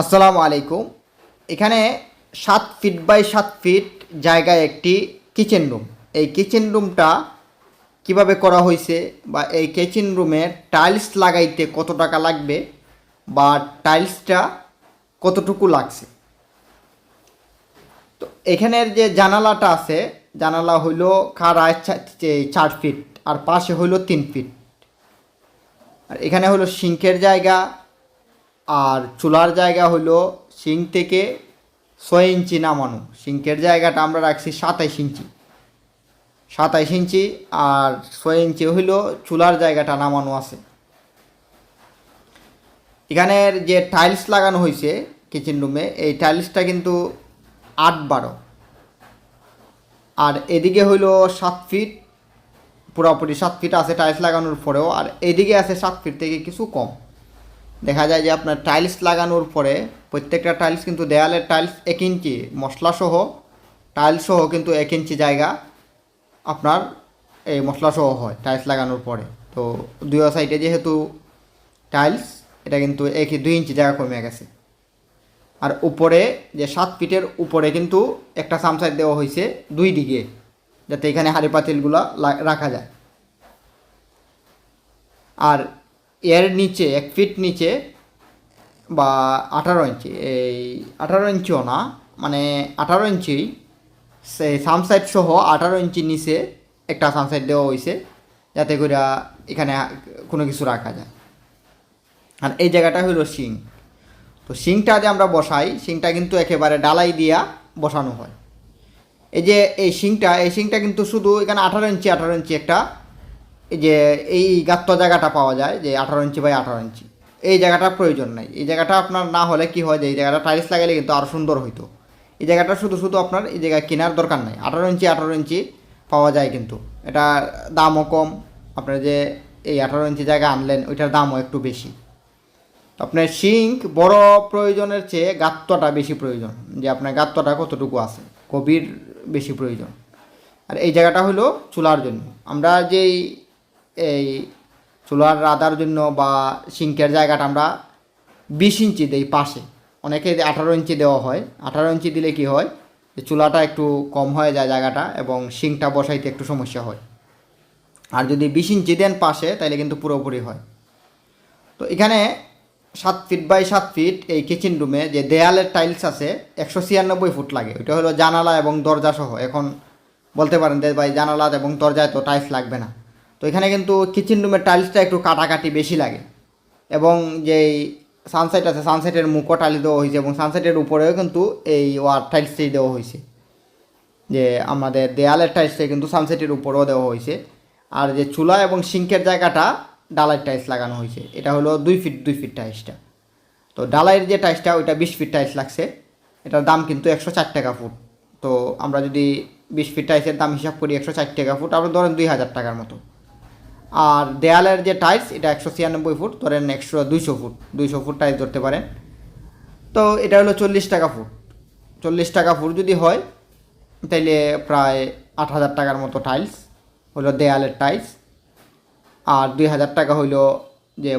আসসালামু আলাইকুম। এখানে সাত ফিট বাই সাত ফিট জায়গায় একটি কিচেন রুম এই কিচেন রুমটা কীভাবে করা হয়েছে বা এই কিচেন রুমে টাইলস লাগাইতে কত টাকা লাগবে বা টাইলসটা কতটুকু লাগছে? তো এখানের যে জানালাটা আছে, জানালা হইল খাড়ায় চার ফিট আর পাশে হইল তিন ফিট আর এখানে হলো সিঙ্কের জায়গা আর চুলার জায়গা হলো সিঙ্ক থেকে ছয় ইঞ্চি নামানো। সিঙ্কের জায়গাটা আমরা রাখছি সাতাইশ ইঞ্চি। সাতাইশ ইঞ্চি আর ছয় ইঞ্চি হইল চুলার জায়গাটা নামানো আছে। এখানের যে টাইলস লাগানো হয়েছে কিচেন রুমে, এই টাইলসটা কিন্তু আট বারো। আর এদিকে হইল সাত ফিট, পুরোপুরি সাত ফিট আছে টাইলস লাগানোর পরেও, আর এদিকে আছে সাত ফিট থেকে কিছু কম। দেখা যায় যে আপনার টাইলস লাগানোর পরে প্রত্যেকটা টাইলস কিন্তু দেয়ালের টাইলস এক ইঞ্চি মশলাসহ টাইলসসহ কিন্তু এক ইঞ্চি জায়গা আপনার এই মশলাসহ হয় টাইলস লাগানোর পরে। তো দুই সাইডে যেহেতু টাইলস এটা কিন্তু এক, দুই ইঞ্চি জায়গা কমে গেছে। আর উপরে যে সাত ফিটের উপরে কিন্তু একটা সামসাইড দেওয়া হয়েছে দুই দিকে, যাতে এখানে হাড়ি পাতিলগুলো রাখা যায়। আর এর নিচে, এক ফিট নিচে বা আঠারো ইঞ্চি এই আঠারো ইঞ্চিও না মানে আঠারো ইঞ্চি সেই সামসাইড সহ আঠারো ইঞ্চি নিচে একটা সামসাইড দেওয়া হয়েছে যাতে করে এখানে কোনো কিছু রাখা যায়। আর এই জায়গাটা হলো সিং তো সিংটা যে আমরা বসাই সিংটা কিন্তু একেবারে ডালাই দিয়া বসানো হয়। এই যে এই সিংটা এই সিংটা কিন্তু শুধু এখানে আঠারো ইঞ্চি আঠারো ইঞ্চি একটা যে, এই গাত্ত জায়গাটা পাওয়া যায়, যে আঠারো ইঞ্চি বাই আঠারো ইঞ্চি। এই জায়গাটা প্রয়োজন নাই। এই জায়গাটা আপনার না হলে কি হয় যে, এই জায়গাটা টাইলস লাগালে কিন্তু আরও সুন্দর হইতো। এই জায়গাটা শুধু শুধু আপনার এই জায়গায় কেনার দরকার নাই। আঠারো ইঞ্চি আঠারো ইঞ্চি পাওয়া যায় কিন্তু। এটা দামও কম। আপনার যে, এই আঠারো ইঞ্চি জায়গা আনলেন, ওইটার দামও একটু বেশি। আপনার সিঙ্ক বড় প্রয়োজনের চেয়ে গাত্তটা বেশি প্রয়োজন, যে আপনার গাত্তটা কতটুকু আছে। গভীর বেশি প্রয়োজন। আর এই জায়গাটা হলো চুলার জন্য। আমরা যেই এই চুলার রাধার জন্য বা সিঙ্কের জায়গাটা আমরা বিশ ইঞ্চি দিই পাশে। অনেকে আঠারো ইঞ্চি দেওয়া হয়। আঠারো ইঞ্চি দিলে কি হয়? যে চুলাটা একটু কম হয়ে যায় জায়গাটা এবং সিঙ্কটা বসাইতে একটু সমস্যা হয়। আর যদি বিশ ইঞ্চি দেন পাশে তাহলে কিন্তু পুরোপুরি হয়। তো এখানে সাত ফিট বাই সাত ফিট এই কিচেন রুমে যে দেয়ালের টাইলস আছে, একশো ছিয়ানব্বই ফুট লাগে। ওইটা হলো জানালা এবং দরজা সহ এখন বলতে পারেন যে ভাই জানালা এবং দরজায় তো টাইলস লাগবে না। তো এখানে কিন্তু কিচেন রুমের টাইলসটা একটু কাটাকাটি বেশি লাগে। এবং যেই সানসেট আছে সানসেটের মুখও টাইলস দেওয়া হয়েছে এবং সানসেটের উপরেও কিন্তু এই ওয়ার টাইলসটাই দেওয়া হয়েছে। যে আমাদের দেয়ালের টাইলসটা কিন্তু সানসেটের উপরেও দেওয়া হয়েছে। আর যে চুলা এবং সিঙ্কের জায়গাটা ডালাইয়ের টাইলস লাগানো হয়েছে। এটা হলো দুই ফিট দুই ফিট টাইলসটা তো ডালাইয়ের যে টাইলসটা ওইটা বিশ ফিট টাইলস লাগছে। এটার দাম কিন্তু একশো চার টাকা ফুট। তো আমরা যদি বিশ ফিট টাইলসের দাম হিসাব করি একশো চার টাকা ফুট, আমরা ধরেন দুই হাজার টাকার মতো। আর দেয়ালের যে টাইলস এটা একশো ছিয়ানব্বই ফুট, ধরেন একশো দুইশো ফুট দুইশো ফুট টাইলস ধরতে পারেন। তো এটা হলো চল্লিশ টাকা ফুট। চল্লিশ টাকা ফুট যদি হয়, তাইলে প্রায় আট হাজার টাকার মতো টাইলস হলো দেয়ালের টাইলস আর দুই হাজার টাকা হইল যে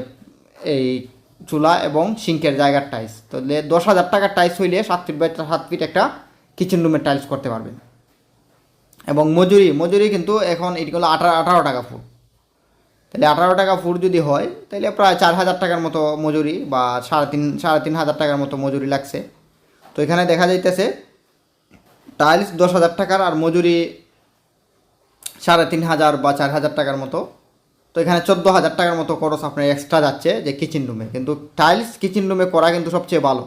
এই চুলা এবং সিঙ্কের জায়গার টাইলস তো দশ হাজার টাকার টাইলস হইলে সাত ফিট বাই সাত ফিট একটা কিচেন রুমের টাইলস করতে পারবেন। এবং মজুরি মজুরি কিন্তু এখন এটি হলো আঠারো আঠারো টাকা ফুট। তাহলে আঠারো টাকা ফুট যদি হয়, তাহলে প্রায় চার হাজার টাকার মতো মজুরি বা সাড়ে তিন সাড়ে তিন হাজার টাকার মতো মজুরি লাগছে। তো এখানে দেখা যাইতেছে টাইলস দশ হাজার টাকার আর মজুরি সাড়ে তিন হাজার বা চার হাজার টাকার মতো। তো এখানে চোদ্দ হাজার টাকার মতো খরচ আপনার এক্সট্রা যাচ্ছে যে কিচেন রুমে কিন্তু টাইলস কিচেন রুমে করা কিন্তু সবচেয়ে ভালো।